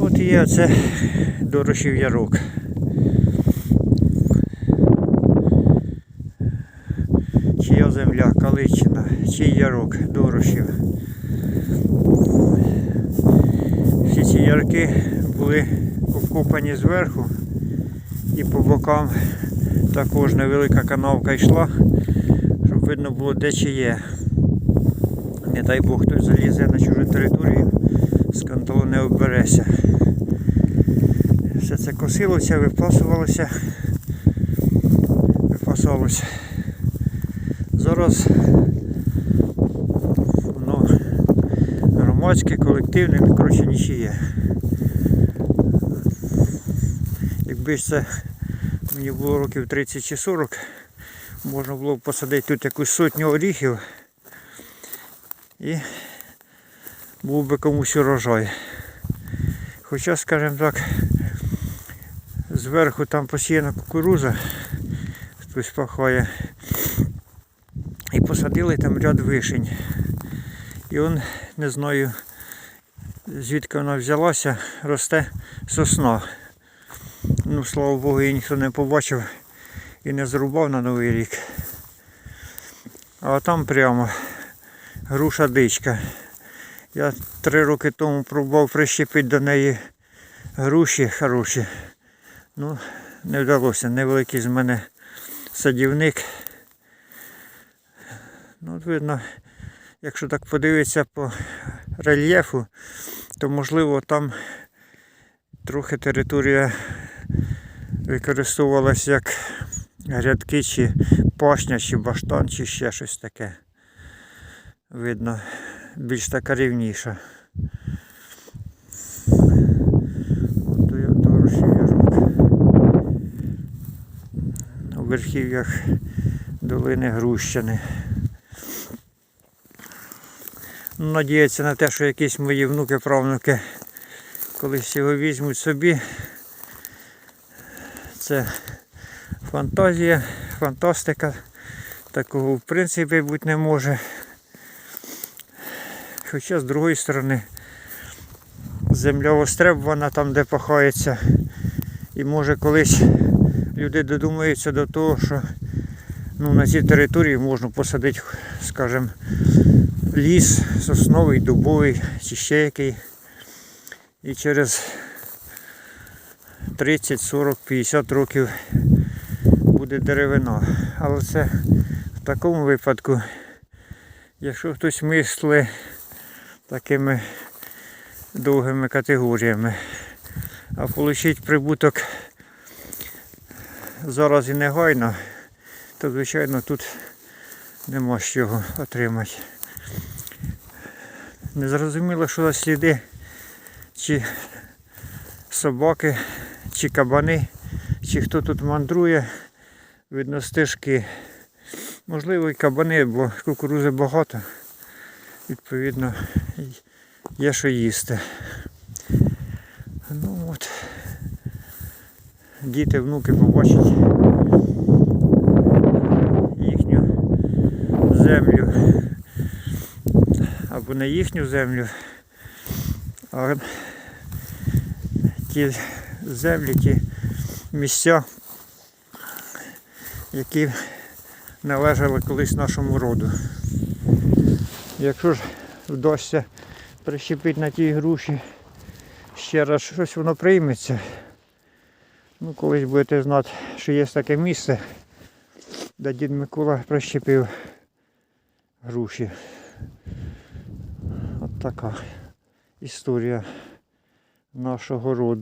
От є оце Дорошів Ярок. Чия земля, Каличина, чий ярок, Дорошів. Всі ці ярки були обкопані зверху і по бокам також невелика канавка йшла, щоб видно було де чи є. Не дай Бог хтось залізе на чужу територію, з кантону не обереся. Все це косилося, випасувалося, випасалося. Зараз воно громадське, колективне, ну, коротше, нічиє. Якби це мені було років 30 чи 40, можна було б посадити тут якусь сотню оріхів і був би комусь урожай. Хоча, скажімо так, зверху там посіяна кукуруза, хтось пахає. І посадили там ряд вишень. І он, не знаю, звідки вона взялася, росте сосна. Ну, слава Богу, її ніхто не побачив і не зрубав на Новий рік. А там прямо груша дичка. Я три роки тому пробував прищепити до неї груші хороші. Ну, не вдалося. Невеликий з мене садівник. Ну, от видно, якщо так подивитися по рельєфу, то можливо там трохи територія використовувалась як грядки, чи пашня, чи баштан, чи ще щось таке. Видно, більш така рівніша. От я дорожчий ярок. У верхів'ях долини Грущини. Ну, Надіятися на те, що якісь мої внуки, правнуки колись його візьмуть собі. Це фантазія, фантастика. Такого в принципі бути не може. Хоча з другої сторони земля востребувана там, де пахається. І може колись люди додумаються до того, що ну, на цій території можна посадити, скажімо, ліс сосновий, дубовий чи ще який. І через 30, 40, 50 років буде деревина. Але це в такому випадку, якщо хтось мислить такими довгими категоріями, а отримати прибуток зараз і негайно, то звичайно тут нема з чого отримати. Незрозуміло, що за сліди, чи собаки, чи кабани, чи хто тут мандрує, видно стежки. Можливо і кабани, бо кукурузи багато. Відповідно, є що їсти. Ну от. Діти, внуки побачать їхню землю. Або не їхню землю, а ті землі, ті місця, які належали колись нашому роду. Якщо ж вдасться прищепити на тій груші, ще раз щось воно прийметься. Ну, колись будете знати, що є таке місце, де дід Микола прищепив груші. От така історія нашого роду.